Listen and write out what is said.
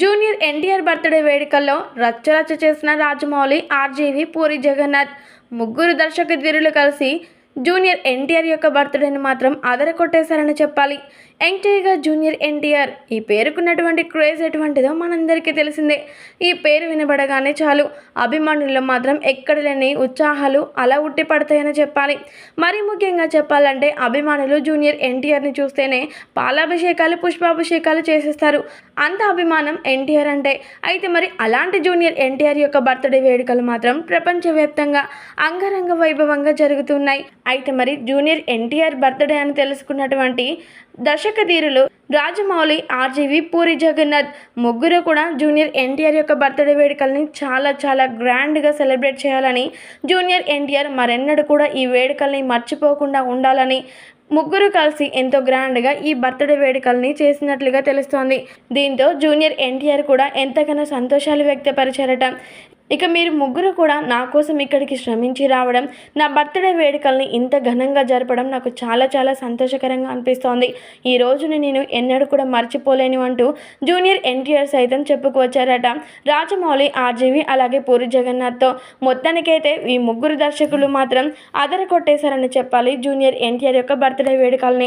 Junior NTR birthday వేడుకల్లో రచ్చరచ్చ చేసిన Rajamouli RGV Puri Jagannadh ముగ్గురు దర్శకధీరులు కలిసి జూనియర్ ఎన్టీఆర్ యొక్క బర్త్డేని మాత్రం అదరకొట్టేశారని చెప్పాలి. ఎంటీగా జూనియర్ ఎన్టీఆర్ ఈ పేరుకున్నటువంటి క్రేజ్ ఎటువంటిదో మనందరికీ తెలిసిందే. ఈ పేరు వినబడగానే చాలు. అభిమానుల్లో మాత్రం ఎక్కడ లేని ఉత్సాహాలు అలా ఉట్టి పడతాయని చెప్పాలి. మరీ ముఖ్యంగా చెప్పాలంటే అభిమానులు జూనియర్ ఎన్టీఆర్ని చూస్తేనే పాలాభిషేకాలు పుష్పాభిషేకాలు చేసేస్తారు. అంత అభిమానం ఎన్టీఆర్ అంటే. అయితే మరి అలాంటి జూనియర్ ఎన్టీఆర్ యొక్క బర్త్డే వేడుకలు మాత్రం ప్రపంచవ్యాప్తంగా అంగరంగ వైభవంగా జరుగుతున్నాయి. అయితే మరి జూనియర్ ఎన్టీఆర్ బర్త్డే అని తెలుసుకున్నటువంటి దర్శక ధీరులు రాజమౌళి ఆర్జీవి పూరి జగన్నాథ్ ముగ్గురు కూడా జూనియర్ ఎన్టీఆర్ యొక్క బర్త్డే వేడుకల్ని చాలా చాలా గ్రాండ్గా సెలబ్రేట్ చేయాలని జూనియర్ ఎన్టీఆర్ మరెన్నడూ కూడా ఈ వేడుకల్ని మర్చిపోకుండా ఉండాలని ముగ్గురు కలిసి ఎంతో గ్రాండ్గా ఈ బర్త్డే వేడుకల్ని చేసినట్లుగా తెలుస్తోంది. దీంతో జూనియర్ ఎన్టీఆర్ కూడా ఎంతగానో సంతోషాలు వ్యక్తపరిచారట. ఇక మీరు ముగ్గురు కూడా నా కోసం ఇక్కడికి శ్రమించి రావడం నా బర్త్డే వేడుకల్ని ఇంత ఘనంగా జరపడం నాకు చాలా చాలా సంతోషకరంగా అనిపిస్తోంది. ఈ రోజుని నేను ఎన్నడూ కూడా మర్చిపోలేను అంటూ జూనియర్ ఎన్టీఆర్ సైతం చెప్పుకొచ్చారట రాజమౌళి ఆర్జీవి అలాగే పూరి జగన్నాథ్తో మొత్తానికైతే ఈ ముగ్గురు దర్శకులు మాత్రం అదర కొట్టేశారని చెప్పాలి జూనియర్ ఎన్టీఆర్ యొక్క బర్త్డే వేడుకల్ని.